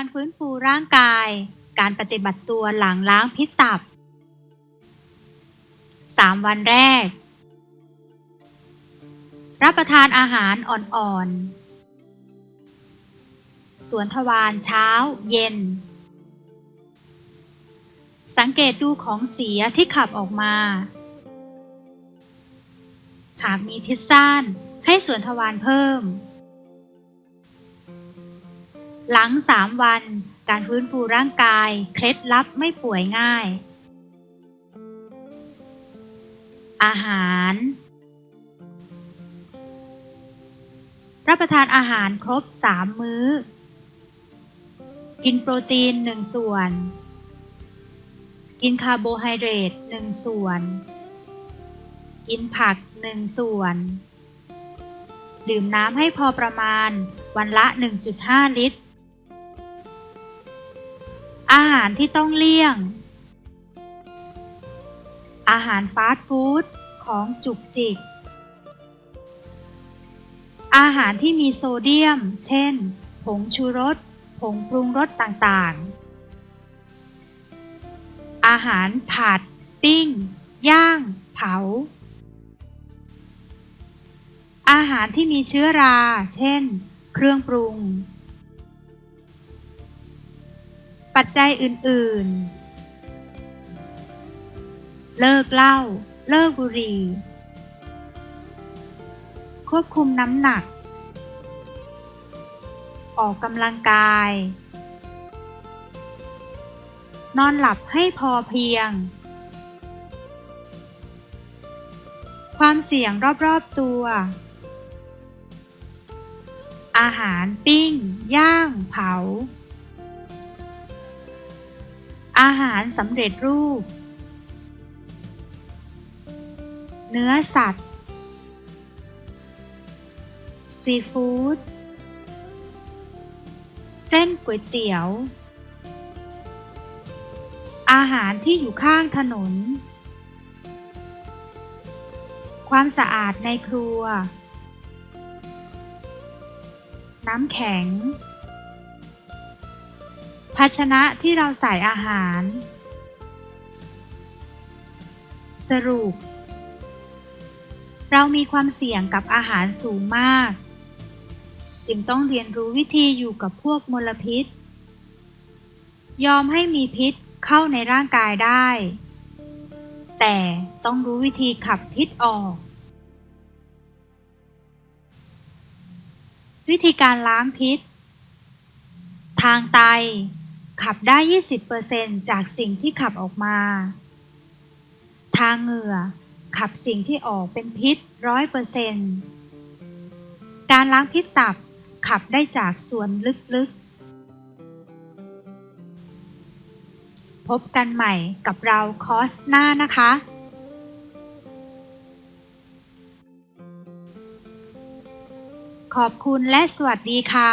การฟื้นฟูร่างกาย การปฏิบัติตัวหลังล้างพิษตับ 3 วันแรก รับประทานอาหารอ่อนๆ สวนทวารเช้าเย็น สังเกตดูของเสียที่ขับออกมา หากมีพิษซ่านให้สวนทวารเพิ่ม หลัง3วัน การฟื้นฟูร่างกาย เคล็ดลับไม่ป่วยง่าย อาหาร รับประทานอาหารครบ3มื้อ กินโปรตีน1ส่วน กินคาร์โบไฮเดรต1ส่วน กินผัก1ส่วน ดื่มน้ำให้พอประมาณวันละ 1.5 ลิตร อาหารที่ต้องเลี่ยง อาหารฟาสต์ฟู้ดของจุกจิก อาหารที่มีโซเดียม เช่น ผงชูรส ผงปรุงรสต่างๆ อาหารผัด ปิ้ง ย่าง เผา อาหารที่มีเชื้อรา เช่น เครื่องปรุง ปัจจัยอื่น ๆ เลิกเหล้า เลิกบุหรี่ ควบคุมน้ำหนัก ออกกำลังกาย นอนหลับให้พอเพียง ความเสี่ยงรอบ ๆ ตัว อาหารปิ้ง ย่าง เผา อาหารสำเร็จรูป เนื้อสัตว์ ซีฟู้ด เส้นก๋วยเตี๋ยว อาหารที่อยู่ข้างถนน ความสะอาดในครัว น้ำแข็ง ภาชนะที่เราใส่อาหาร สรุป เรามีความเสี่ยงกับอาหารสูงมาก จึงต้องเรียนรู้วิธีอยู่กับพวกมลพิษ ยอมให้มีพิษเข้าในร่างกายได้ แต่ต้องรู้วิธีขับพิษออก วิธีการล้างพิษ ทางไต ขับได้ 20%จากสิ่งที่ขับออกมา ทางเหงื่อ ขับสิ่งที่ออกเป็นพิษ 100%การล้างพิษตับ ขับได้จากส่วนลึกๆ พบกันใหม่กับเราคอร์สหน้านะคะ ขอบคุณและสวัสดีค่ะ